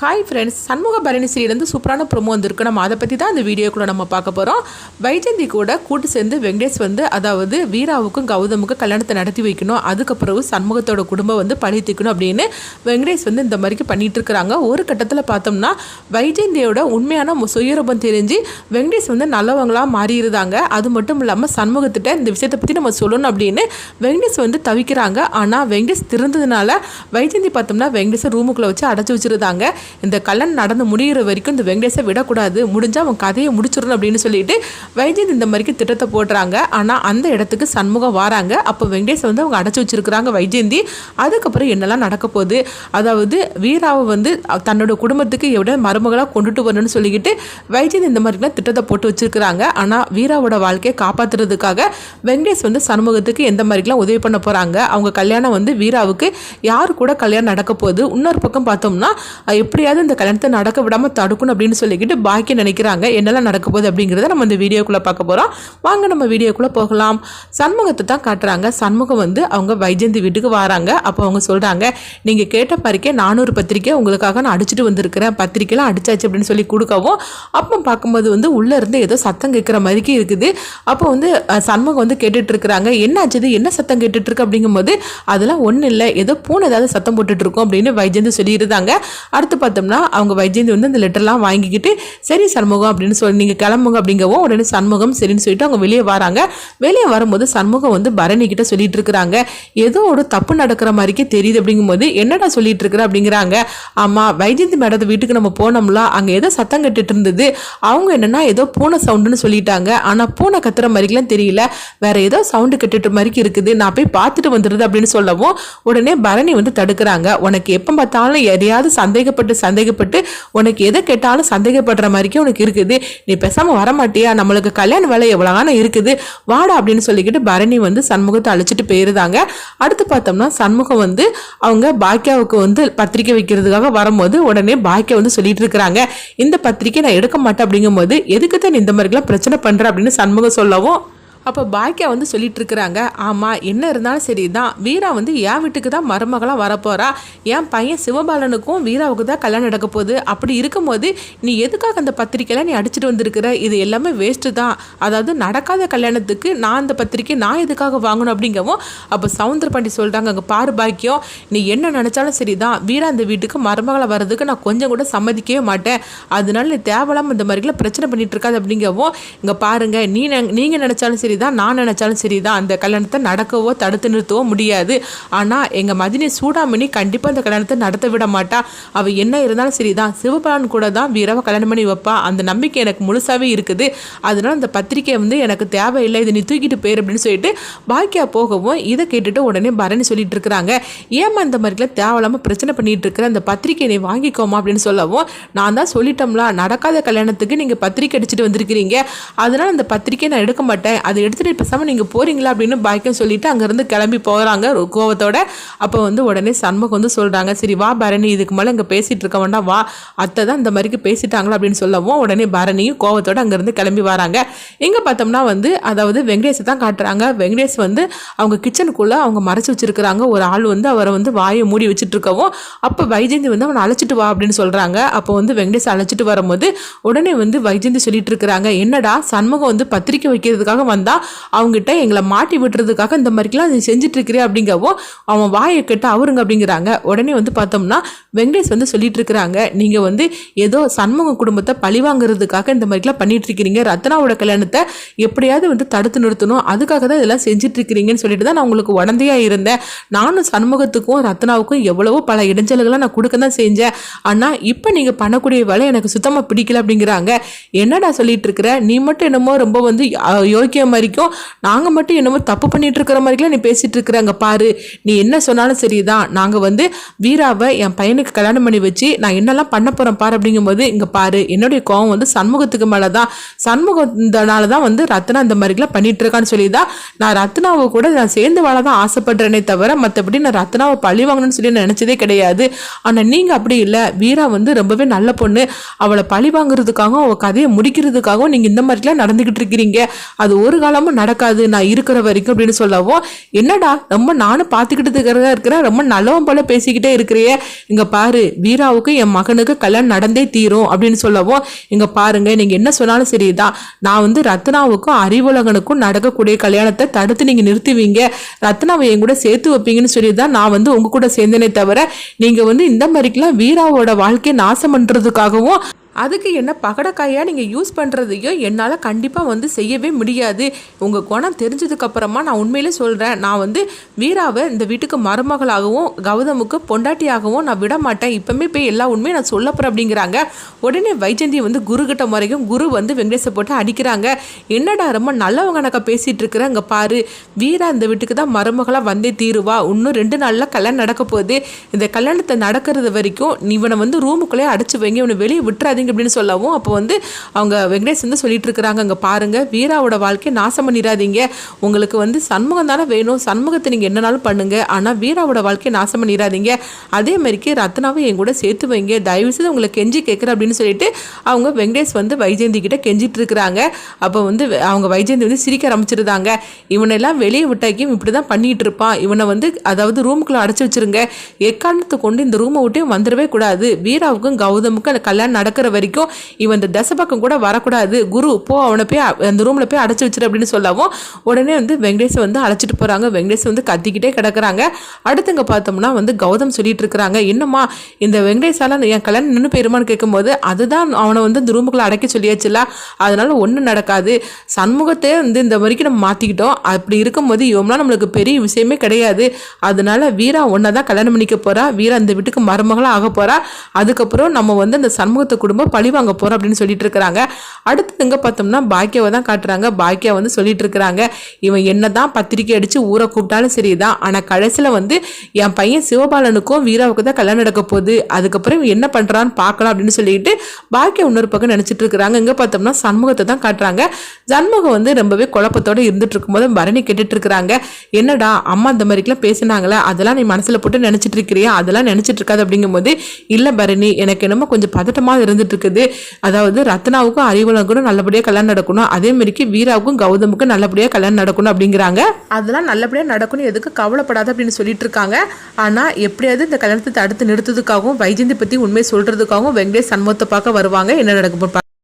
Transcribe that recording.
Hi friends Shanmuga Bharani சீரியலேருந்து சூப்பரான promo வந்திருக்கு. நம்ம அதை பற்றி தான் இந்த வீடியோக்குள்ளே நம்ம பார்க்க போகிறோம் வைஜந்தி கூட கூட்டு சேர்ந்து வெங்கடேஷ் வந்து அதாவது வீராவுக்கும் கௌதமுக்கும் கல்யாணத்தை நடத்தி வைக்கணும். அதுக்கப்புறம் சண்முகத்தோட குடும்பம் வந்து பழி தீக்கணும் அப்படின்னு வெங்கடேஷ் வந்து இந்த மாதிரிக்கு பண்ணிகிட்டு இருக்கிறாங்க. ஒரு கட்டத்தில் பார்த்தோம்னா வைஜந்தியோட உண்மையான சுயரூபம் தெரிஞ்சு வெங்கடேஷ் வந்து நல்லவங்களாக மாறிடுறாங்க அது மட்டும் இல்லாமல் சண்முகத்திட்ட இந்த விஷயத்தை பற்றி நம்ம சொல்லணும் அப்படின்னு வெங்கடேஷ் வந்து தவிக்கிறாங்க. ஆனால் வெங்கடேஷ் திருந்ததுனால வைஜந்தி பார்த்தோம்னா வெங்கடேஷை ரூமுக்குள்ளே வச்சு அடைச்சி வச்சிருந்தாங்க. இந்த கல்யாணம் நடந்து முடிகிற வரைக்கும் இந்த வெங்கடேஷை விடக்கூடாது. முடிஞ்சால் அவன் கதையை முடிச்சிடணும் அப்படின்னு சொல்லிட்டு வைஜந்தி இந்த மாதிரிக்கு திட்டத்தை போடுறாங்க. ஆனால் அந்த இடத்துக்கு சண்முகம் வராங்க. அப்போ வெங்கடேஷை வந்து அவங்க அடைச்சி வச்சிருக்கிறாங்க வைஜெயந்தி அதுக்கப்புறம் என்னெல்லாம் நடக்க போகுது? அதாவது வீராவை வந்து தன்னோட குடும்பத்துக்கு எவ்வளோ மருமகளாக கொண்டுட்டு வரணும்னு சொல்லிக்கிட்டு வைஜெயந்தி இந்த மாதிரிலாம் திட்டத்தை போட்டு வச்சிருக்கிறாங்க. ஆனால் வீராவோட வாழ்க்கையை காப்பாற்றுறதுக்காக வெங்கடேஷ் வந்து சண்முகத்துக்கு எந்த மாதிரிலாம் உதவி பண்ண போகிறாங்க அவங்க கல்யாணம் வந்து வீராவுக்கு யார் கூட கல்யாணம் நடக்க போகுது? இன்னொரு பக்கம் பார்த்தோம்னா எப்படி எப்படியாவது இந்த கல்யாணத்தை நடக்க விடாமல் தடுக்கணும் அப்படின்னு சொல்லிக்கிட்டு பாக்கி நினைக்கிறாங்க. என்னெல்லாம் நடக்க போகுது அப்படிங்கிறத நம்ம இந்த வீடியோக்குள்ளே பார்க்க போகிறோம் வாங்க நம்ம வீடியோக்குள்ளே போகலாம். சண்முகத்தை தான் காட்டுறாங்க. சண்முகம் வந்து அவங்க வைஜந்தி வீட்டுக்கு வராங்க. அப்போ அவங்க சொல்கிறாங்க நீங்கள் கேட்ட பறிக்கை நானூறு பத்திரிக்கை உங்களுக்காக நான் அடிச்சுட்டு வந்திருக்கிறேன். பத்திரிக்கைலாம் அடிச்சாச்சு அப்படின்னு சொல்லி கொடுக்கவும் அப்போ பார்க்கும்போது வந்து உள்ளே இருந்து ஏதோ சத்தம் கேட்குற மாதிரிக்கு இருக்குது. அப்போ வந்து சண்முகம் வந்து கேட்டுட்டு இருக்கிறாங்க. என்ன ஆச்சுது என்ன சத்தம் கேட்டுட்டு இருக்கு? அப்படிங்கும்போது அதெல்லாம் ஒன்றும் இல்லை. ஏதோ பூனை ஏதாவது சத்தம் போட்டுட்டு இருக்கோம் அப்படின்னு வைஜந்தி சொல்லியிருந்தாங்க. அடுத்து பார்த்தோம்னா அவங்க வைஜந்தி வந்து அந்த லெட்டர்லாம் வாங்கிக்கிட்டு சரி சண்முகம் அப்படின்னு சொல்லி நீங்கள் கிளம்புங்க அப்படிங்கவும் உடனே சண்முகம் சரின்னு சொல்லிட்டு அவங்க வெளியே வராங்க. வெளியே வரும்போது சண்முகம் வந்து பரணி கிட்ட சொல்லிட்டு இருக்கிறாங்க. ஏதோ ஒரு தப்பு நடக்கிற மாதிரிக்கே தெரியுது அப்படிங்கும்போது என்னடா சொல்லிட்டு இருக்கிற அப்படிங்கிறாங்க. ஆமாம் வைஜந்தி மேடத்து வீட்டுக்கு நம்ம போனோம்ல அங்கே ஏதோ சத்தம் கட்டுட்டு இருந்தது. அவங்க என்னன்னா ஏதோ பூனை சவுண்டுன்னு சொல்லிட்டாங்க. ஆனால் பூனை கத்துற மாதிரிக்கெல்லாம் தெரியல. வேற ஏதோ சவுண்டு கட்டுட்டு மாதிரிக்கு இருக்குது. நான் போய் பார்த்துட்டு வந்துடுது அப்படின்னு சொல்லவும் உடனே பரணி வந்து தடுக்கிறாங்க. உனக்கு எப்போ பார்த்தாலும் எதையாவது சந்தேகப்பட்டு சந்தேகப்பட்டு உனக்கு எதை கேட்டாலும் சந்தேகப்படுற மாதிரிக்கே உனக்கு இருக்குது. நீ பேசாமல் வர மாட்டியா நம்மளுக்கு கல்யாண வேலை எவ்வளோகான இருக்குது. வாடா அப்படின்னு சொல்லிக்கிட்டு பரணி வந்து சண்முகத்தை அழைச்சிட்டு போயிருந்தாங்க. அடுத்து பார்த்தோம்னா சண்முகம் வந்து அவங்க பாக்கியாவுக்கு வந்து பத்திரிக்கை வைக்கிறதுக்காக வரும்போது உடனே பாக்கியா வந்து சொல்லிட்டு இருக்கிறாங்க. இந்த பத்திரிக்கை நான் எடுக்க மாட்டேன் அப்படிங்கும்போது எதுக்கு தான் நீ இந்த மாதிரிலாம் பிரச்சனை பண்ணுற அப்படின்னு சண்முகம் சொல்லவும் அப்போ பாக்கியா வந்து சொல்லிட்டு இருக்கிறாங்க ஆமாம் என்ன இருந்தாலும் சரி தான் வீரா வந்து என் வீட்டுக்கு தான் மருமகளாக வரப்போறா. என் பையன் சிவபாலனுக்கும் வீராவுக்கு தான் கல்யாணம் நடக்க போகுது. அப்படி இருக்கும்போது நீ எதுக்காக அந்த பத்திரிக்கையெல்லாம் நீ அடிச்சிட்டு வந்திருக்கிற? இது எல்லாமே வேஸ்ட்டு தான். அதாவது நடக்காத கல்யாணத்துக்கு நான் அந்த பத்திரிக்கை நான் எதுக்காக வாங்கணும் அப்படிங்கவும் அப்போ சவுந்தர பாண்டி சொல்கிறாங்க அங்கே பாரு பாக்கியம் நீ என்ன நினச்சாலும் சரி தான். வீரா அந்த வீட்டுக்கு மருமகளை வர்றதுக்கு நான் கொஞ்சம் கூட சம்மதிக்கவே மாட்டேன். அதனால நீ தேவையில்லாம இந்த மாதிரிலாம் பிரச்சனை பண்ணிட்டு இருக்காது அப்படிங்கவும் இங்கே பாருங்க நீ நீங்கள் நினச்சாலும் சரி தான் நான் நினச்சாலும் சரி தான் அந்த கல்யாணத்தை நடக்கவோ தடுத்து நிறுத்தவோ முடியாது. ஆனால் எங்கள் மதினி சூடாமணி கண்டிப்பாக அந்த கல்யாணத்தை நடத்த விட மாட்டா. அவள் என்ன இருந்தாலும் சரி தான் சிவபாலன் கூட தான் வீரவை கல்யாணம் பண்ணி வைப்பா. அந்த நம்பிக்கை எனக்கு முழுசாகவே இருக்குது. அதனால அந்த பத்திரிக்கை வந்து எனக்கு தேவையில்லை. இதை நீ தூக்கிட்டு போயிரு அப்படின்னு சொல்லிட்டு பாக்கியா போகவும் இதை கேட்டுட்டு உடனே பரணி சொல்லிட்டு இருக்கிறாங்க. ஏமா இந்த மாதிரிலாம் தேவையில்லாமல் பிரச்சனை பண்ணிட்டு இருக்கிற? அந்த பத்திரிக்கை நீ வாங்கிக்கோமா அப்படின்னு சொல்லவும் நான் தான் சொல்லிட்டோம்ல நடக்காத கல்யாணத்துக்கு நீங்கள் பத்திரிக்கை அடிச்சுட்டு வந்திருக்கிறீங்க. அதனால அந்த பத்திரிக்கையை நான் எடுக்க மாட்டேன். அது எடுத்துட்டு பேசாமல் நீங்கள் போகிறீங்களா அப்படின்னு பாக்கியம் சொல்லிவிட்டு அங்கேருந்து கிளம்பி போகிறாங்க கோவத்தோட. அப்போ வந்து உடனே சண்முகம் வந்து சொல்கிறாங்க சரி வா பரணி இதுக்கு மேலே இங்கே பேசிகிட்டு இருக்க வேண்டாம். வா. அத்தை தான் இந்த மாதிரிக்கு பேசிட்டாங்களா? அப்படின்னு சொல்லவும் உடனே பரணியும் கோவத்தோட அங்கேருந்து கிளம்பி வராங்க. இங்கே பார்த்தோம்னா வந்து அதாவது வெங்கடேஷை தான் காட்டுறாங்க. வெங்கடேஷ் வந்து அவங்க கிச்சனுக்குள்ளே அவங்க மறைச்சி வச்சிருக்கிறாங்க. ஒரு ஆள் வந்து அவரை வந்து வாயை மூடி வச்சுட்டு இருக்கவும் அப்போ வைஜெயந்தி வந்து அவனை அழைச்சிட்டு வா அப்படின்னு சொல்கிறாங்க அப்போ வந்து வெங்கடேஷ் அழைச்சிட்டு வரும்போது உடனே வந்து வைஜெயந்தி சொல்லிட்டு இருக்கிறாங்க என்னடா சண்முகம் வந்து பத்திரிக்கை வைக்கிறதுக்காக வந்தா அவங்ககிட்ட எங்களை மாட்டி விட்டுறதுக்காக இந்த மாதிரிலாம் நீ செஞ்சுட்டு அப்படிங்கவோ அவன் வாயை கெட்ட அவருங்க அப்படிங்கிறாங்க. உடனே வந்து பார்த்தோம்னா வெங்கடேஷ் வந்து சொல்லிட்டு இருக்கிறாங்க நீங்கள் வந்து ஏதோ சண்முக குடும்பத்தை பழிவாங்கிறதுக்காக இந்த மாதிரிலாம் பண்ணிட்டு இருக்கிறீங்க ரத்னாவோட கல்யாணத்தை எப்படியாவது வந்து தடுத்து நிறுத்தணும். அதுக்காக தான் இதெல்லாம் செஞ்சுட்டு இருக்கிறீங்கன்னு சொல்லிட்டு தான் நான் உங்களுக்கு உடந்தையாக இருந்தேன். நானும் சண்முகத்துக்கும் ரத்னாவுக்கும் எவ்வளவோ பல இடைஞ்சல்களை நான் கொடுக்க தான் செஞ்சேன். ஆனால் இப்போ நீங்கள் பண்ணக்கூடிய வேலை எனக்கு சுத்தமாக பிடிக்கல அப்படிங்கிறாங்க. என்னடா சொல்லிட்டு இருக்கிற நீ மட்டும் என்னமோ ரொம்ப வந்து அஹ், யோக்கியம் மாதிரிக்கும் நாங்கள் மட்டும் என்னமோ தப்பு பண்ணிட்டு இருக்கிற மாதிரிலாம் நீ பேசிட்டு இருக்கிறாங்க பாரு. நீ என்ன சொன்னாலும் சரிதான். நாங்கள் வந்து வீராவை என் பையனுக்கு கல்யாணம் பண்ணி வச்சு நான் என்னெல்லாம் பண்ண போகிறேன் பாரு அப்படிங்கும்போது இங்கே பாரு என்னுடைய கோவம் வந்து சண்முகத்துக்கு மேலே தான் சண்முகத்தினால தான் வந்து ரத்னா இந்த மாதிரிலாம் பண்ணிட்டு இருக்கான்னு சொல்லி தான் நான் ரத்னாவை கூட நான் சேர்ந்து வாழ தான் ஆசைப்படுறேனே தவிர மற்றபடி நான் ரத்னாவை பழி வாங்கணும்னு சொல்லி நான் நினச்சதே கிடையாது. ஆனால் நீங்கள் அப்படி இல்லை. வீரா வந்து ரொம்பவே நல்ல பொண்ணு. அவளை பழி வாங்குறதுக்காகவும் அவள் கதையை முடிக்கிறதுக்காகவும் நீங்கள் இந்த மாதிரிலாம் நடந்துக்கிட்டு இருக்கிறீங்க அது ஒரு காலமும் நடக்காது. நான் இருக்கிற வரைக்கும் அப்படின்னு சொல்லவும் என்னடா ரொம்ப நானும் பார்த்துக்கிட்டு இருக்கிறேன். ரொம்ப நல்லவன் போல பேசிக்கிட்டே இருக்கிறியே. இங்க பாரு வீராவுக்கு என் மகனுக்கு கல்யாணம் நடந்தே தீரும் அப்படின்னு சொல்லவும் இங்க பாருங்க நீங்க என்ன சொன்னாலும் சரிதான். நான் வந்து ரத்னாவுக்கும் அறிவுலகனுக்கும் நடக்கக்கூடிய கல்யாணத்தை தடுத்து நீங்க நிறுத்துவீங்க. ரத்னாவை என் கூட சேர்த்து வைப்பீங்கன்னு சொல்லி தான் நான் வந்து உங்க கூட சேர்ந்தேனே தவிர நீங்க வந்து இந்த மாதிரிக்கெல்லாம் வீராவோட வாழ்க்கையை நாசம் பண்றதுக்காகவும் அதுக்கு என்ன பகடக்காயாக நீங்கள் யூஸ் பண்ணுறதையும் என்னால் கண்டிப்பாக வந்து செய்யவே முடியாது. உங்கள் குணம் தெரிஞ்சதுக்கப்புறமா நான் உண்மையிலே சொல்கிறேன் நான் வந்து வீராவை இந்த வீட்டுக்கு மருமகளாகவும் கௌதமுக்கு பொண்டாட்டியாகவும் நான் விட மாட்டேன். இப்போமே போய் எல்லா உண்மையும் நான் சொல்ல போகிறேன் அப்படிங்கிறாங்க. உடனே வைஜந்தி வந்து குரு கிட்ட முறையும் குரு வந்து வெங்கடேசை போட்டு அடிக்கிறாங்க. என்னடா ரொம்ப நல்லவங்க எனக்கு பேசிகிட்டு இருக்கிறேன் அங்கே பாரு. வீரா இந்த வீட்டுக்கு தான் மருமகளாக வந்தே தீருவா. இன்னும் ரெண்டு நாளில் கல்யாணம் நடக்க போகுது. இந்த கல்யாணத்தை நடக்கிறது வரைக்கும் இவனை வந்து ரூமுக்குள்ளே அடைச்சி வைங்க. இவனை வெளியே விட்டுறாதீங்க அப்படின்னு சொல்லவும் அப்போ வந்து அவங்க வெங்கடேஷ் வந்து சொல்லிட்டு இருக்கிறாங்க அங்கே பாருங்க வீராவோட வாழ்க்கையை நாசம் பண்ணிடாதீங்க. உங்களுக்கு வந்து சண்முகம் தானே வேணும் சண்முகத்தை நீங்கள் என்னனாலும் பண்ணுங்க ஆனால் வீராவோட வாழ்க்கையை நாசம் பண்ணிடாதீங்க. அதே மாதிரிக்கு ரத்னாவும் என் கூட சேர்த்து வைங்க தயவு செய்து உங்களை கெஞ்சி கேட்குறேன் அப்படின்னு சொல்லிட்டு அவங்க வெங்கடேஷ் வந்து வைஜெயந்தி கிட்ட கெஞ்சிட்டு இருக்கிறாங்க. அப்போ வந்து அவங்க வைஜெயந்தி வந்து சிரிக்க ஆரம்பிச்சிருந்தாங்க. இவனெல்லாம் வெளியே விட்டாக்கியும் இப்படி தான் பண்ணிட்டு இருப்பான். இவனை வந்து அதாவது ரூமுக்குள்ளே அடைச்சி வச்சிருங்க. எக்காரணத்தை கொண்டு இந்த ரூமை விட்டையும் வந்துடவே கூடாது. வீராவுக்கும் கௌதமுக்கும் அந்த கல்யாணம் நடக்கிற வரைக்கும் இவன் இந்த தசை பக்கம் கூட வரக்கூடாது. குரு போ அவனை போய் அந்த ரூமில் போய் அடைச்சி வச்சிரு அப்படின்னு சொல்லவும் உடனே வந்து வெங்கடேஷை வந்து அழைச்சிட்டு போகிறாங்க வெங்கடேஷ் வந்து கத்திக்கிட்டே கிடக்குறாங்க. அடுத்துங்க பார்த்தோம்னா வந்து கௌதம் சொல்லிட்டு இருக்கிறாங்க. என்னம்மா இந்த வெங்கடேஷால என் கல்யாணம் நின்று போயிருமான்னு கேட்கும்போது அதுதான் அவனை வந்து இந்த ரூமுக்குள்ளே அடைக்க சொல்லியாச்சுல அதனால ஒன்றும் நடக்காது. சண்முகத்தை வந்து இந்த வரைக்கும் நம்ம மாற்றிக்கிட்டோம் அப்படி இருக்கும்போது இவங்களாம் நம்மளுக்கு பெரிய விஷயமே கிடையாது. அதனால வீரா ஒன்றை தான் கல்யாணம் பண்ணிக்க போகிறா வீரா இந்த வீட்டுக்கு மருமகளாக ஆக போகிறா அதுக்கப்புறம் நம்ம வந்து அந்த சண்முகத்தை குடும்பம் பழி வாங்க போகிறோம் அப்படின்னு சொல்லிட்டு இருக்கிறாங்க. அடுத்து பார்த்தோம்னா பாக்கியாவை தான் காட்டுறாங்க. பாக்கியா வந்து சொல்லிட்டு இருக்கிறாங்க. இவன் என்னதான் பத்திரிக்கை அடித்து ஊரை கூப்பிட்டாலும் சரிதான். ஆனால் கடைசியில் வந்து என் பையன் சிவபாலனுக்கும் வீராவுக்கு தான் கல்யாணம் நடக்க போகுது. அதுக்கப்புறம் இவன் என்ன பண்ணுறான்னு பார்க்கலாம் அப்படின்னு சொல்லிட்டு பாக்கியா இன்னொரு பக்கம் நினச்சிட்டு இருக்கிறாங்க. இங்க பார்த்தோம்னா சண்முகத்தை தான் காட்டுறாங்க. சண்முகம் வந்து ரொம்பவே குழப்பத்தோடு இருந்துட்டு இருக்கும்போது பரணி கேட்டுட்டு இருக்கிறாங்க. என்னடா அம்மா இந்த மாதிரிக்கெல்லாம் பேசினாங்களே? அதெல்லாம் நீ மனசில் போட்டு நினச்சிட்டு இருக்கிறியா? அதெல்லாம் நினச்சிட்டு இருக்காது அப்படிங்கும்போது இல்லை பரணி எனக்கு என்னமோ கொஞ்சம் பதட்டமாக இருந்துட்டு இருக்குது. அதாவது ரத்னாவுக்கும் அறிவலனுக்கும் நல்லபடியா கல்யாணம் நடக்கணும். அதே மாதிரிக்கு வீராவுக்கும் கௌதமுக்கும் நல்லபடியாக கல்யாணம் நடக்கணும் அப்படிங்கிறாங்க. அதெல்லாம் நல்லபடியாக நடக்கணும். எதுக்கு கவலைப்படாத அப்படின்னு சொல்லிட்டு இருக்காங்க. ஆனால் எப்படியாவது இந்த கல்யாணத்தை தடுத்து நிறுத்ததுக்காகவும் வைஜந்தி பற்றி உண்மையை சொல்றதுக்காகவும் வெங்கடேஷ் சண்முகத்தை பார்க்க வருவாங்க. என்ன நடக்கும்